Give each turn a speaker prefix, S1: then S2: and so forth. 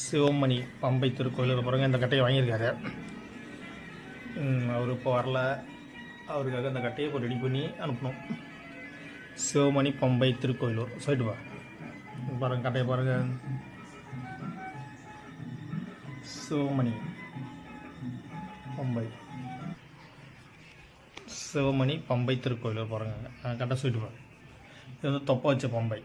S1: சிவமணி பம்பை திருக்கோயில் பாருங்க இந்த கட்டையை வாங்கியிருக்காரு. அவர் இப்போ வரல. அவருக்காக இந்த கட்டையை இப்போ ரெடி பண்ணி அனுப்பணும். சிவமணி பம்பை திருக்கோயிலூர். சொல்லிட்டு வா பாருங்க கட்டையை பாருங்க. சிவமணி பம்பை. சிவமணி பம்பை திருக்கோயிலூர் பாருங்க. கட்டை சொல்லிட்டு வா இது வந்து தொப்பை வச்ச பம்பை.